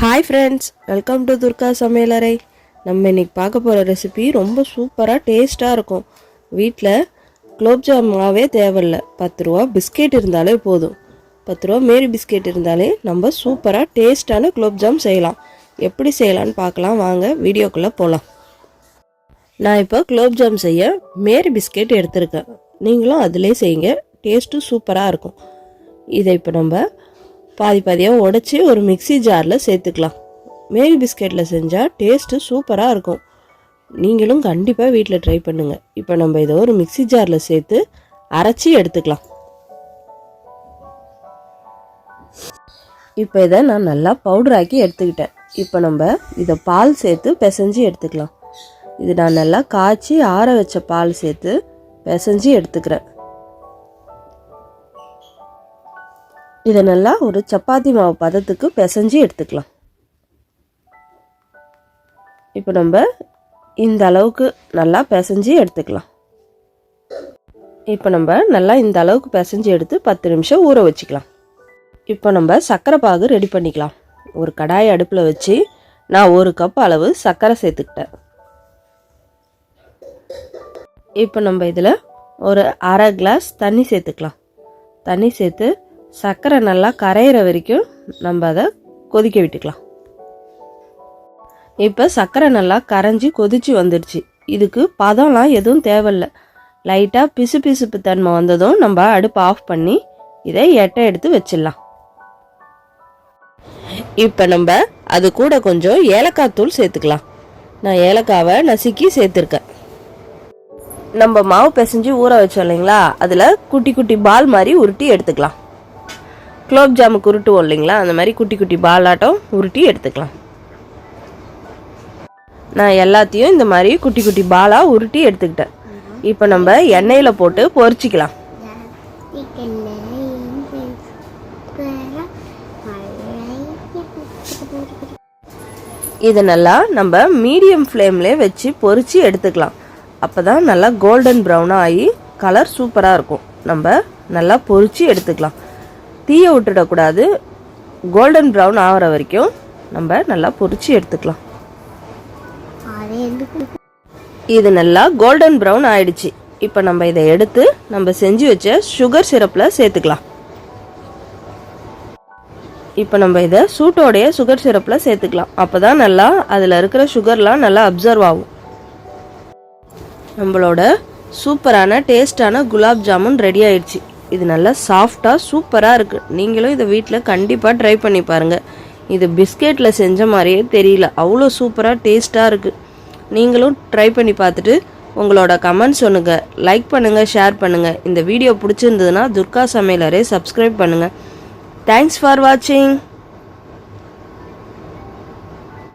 Hi friends welcome to Durga சமையலறை நம்ம இன்றைக்கி பார்க்க போகிற ரெசிபி ரொம்ப சூப்பராக டேஸ்ட்டாக இருக்கும். வீட்டில் குலோப்ஜாம் மாவே தேவையில்ல. பத்து ரூபா பிஸ்கெட் இருந்தாலே போதும். பத்து ரூபா மேரி பிஸ்கெட் இருந்தாலே நம்ம சூப்பராக டேஸ்ட்டான குலோப்ஜாம் செய்யலாம். எப்படி செய்யலான்னு பார்க்கலாம். வாங்க வீடியோக்குள்ளே போகலாம் நான் இப்போ குலோப்ஜாம் செய்ய மேரி பிஸ்கெட் எடுத்திருக்கேன். நீங்களும் அதிலே செய்யுங்க. டேஸ்ட்டும் சூப்பராக இருக்கும். இதை இப்போ நம்ம பாதி பாதியாக உடச்சி ஒரு மிக்ஸி ஜாரில் சேர்த்துக்கலாம். மேரி பிஸ்கெட்டில் செஞ்சால் டேஸ்ட்டு சூப்பராக இருக்கும். நீங்களும் கண்டிப்பாக வீட்டில் ட்ரை பண்ணுங்கள் இப்போ நம்ம இதை ஒரு மிக்ஸி ஜாரில் சேர்த்து அரைச்சி எடுத்துக்கலாம். இப்போ இதை நான் நல்லா பவுடராக்கி எடுத்துக்கிட்டேன். இப்போ நம்ம இதை பால் சேர்த்து பிசைஞ்சு எடுத்துக்கலாம். இது நான் நல்லா காய்ச்சி ஆற வச்ச பால் சேர்த்து பிசைஞ்சு எடுத்துக்கிறேன். இதை நல்லா ஒரு சப்பாத்தி மாவு பதத்துக்கு பிசைஞ்சு எடுத்துக்கலாம். இப்போ நம்ம இந்த அளவுக்கு நல்லா பிசைஞ்சு எடுத்துக்கலாம். இப்போ நம்ம நல்லா இந்த அளவுக்கு பிசைஞ்சு எடுத்து பத்து நிமிஷம் ஊற வச்சுக்கலாம். இப்போ நம்ம சர்க்கரை பாகு ரெடி பண்ணிக்கலாம். ஒரு கடாயை அடுப்பில் வச்சு நான் ஒரு கப் அளவு சர்க்கரை சேர்த்துக்கிட்டேன். இப்போ நம்ம இதில் ஒரு அரை கிளாஸ் தண்ணி சேர்த்துக்கலாம். தண்ணி சேர்த்து சர்க்கரை நல்லா கரையிற வரைக்கும் நம்ம அதை கொதிக்க விட்டுக்கலாம். இப்போ சர்க்கரை நல்லா கரைஞ்சி கொதிச்சு வந்துடுச்சு. இதுக்கு பதம்லாம் எதுவும் தேவையில்ல. லைட்டாக பிசு பிசுப்பு தன்மை வந்ததும் நம்ம அடுப்பு ஆஃப் பண்ணி இதை எட்டை எடுத்து வச்சிடலாம். இப்போ நம்ம அது கூட கொஞ்சம் ஏலக்காய் தூள் சேர்த்துக்கலாம். நான் ஏலக்காவை நசுக்கி சேர்த்துருக்கேன். நம்ம மாவு பிசைஞ்சு ஊற வச்சோம் இல்லைங்களா? அதில் குட்டி குட்டி பால் மாதிரி உருட்டி எடுத்துக்கலாம். குலோப் ஜாமுக்கு உருட்டுவோம் இல்லைங்களா? அந்த மாதிரி குட்டி குட்டி பாலாட்டம் உருட்டி எடுத்துக்கலாம். நான் எல்லாத்தையும் இந்த மாதிரி குட்டி குட்டி பாலாக உருட்டி எடுத்துக்கிட்டேன். இப்போ நம்ம எண்ணெயில் போட்டு பொரிச்சிக்கலாம். இதை நல்லா நம்ம மீடியம் ஃப்ளேம்லேயே வச்சு பொரிச்சு எடுத்துக்கலாம். அப்போ தான் நல்லா கோல்டன் ப்ரௌனாக ஆகி கலர் சூப்பராக இருக்கும். நம்ம நல்லா பொரித்து எடுத்துக்கலாம். தீயை விட்டுடக்கூடாது. கோல்டன் ப்ரௌன் ஆகிற வரைக்கும் நம்ம நல்லா பொரிச்சு எடுத்துக்கலாம். இது நல்லா கோல்டன் ப்ரௌன் ஆயிடுச்சு. இப்போ நம்ம இதை எடுத்து நம்ம செஞ்சு வச்ச சுகர் சிரப்பில் சேர்த்துக்கலாம். இப்போ நம்ம இதை சூட்டோடைய சுகர் சிரப்பில் சேர்த்துக்கலாம். அப்போ தான் நல்லா அதில் இருக்கிற சுகர்லாம் நல்லா அப்சர்வ் ஆகும். நம்மளோட சூப்பரான டேஸ்டான குலாப் ஜாமுன் ரெடி ஆயிடுச்சு. இது நல்லா சாஃப்டாக சூப்பராக இருக்குது நீங்களும் இதை வீட்டில் கண்டிப்பாக ட்ரை பண்ணி பாருங்கள் இது பிஸ்கெட்டில் செஞ்ச மாதிரியே தெரியல. அவ்வளோ சூப்பராக டேஸ்ட்டாக இருக்குது நீங்களும் ட்ரை பண்ணி பார்த்துட்டு உங்களோட கமெண்ட்ஸ் சொல்லுங்கள் லைக் பண்ணுங்கள் ஷேர் பண்ணுங்கள் இந்த வீடியோ பிடிச்சிருந்ததுன்னா துர்கா சமையலரே சப்ஸ்கிரைப் பண்ணுங்கள் தேங்க்ஸ் ஃபார் வாட்சிங்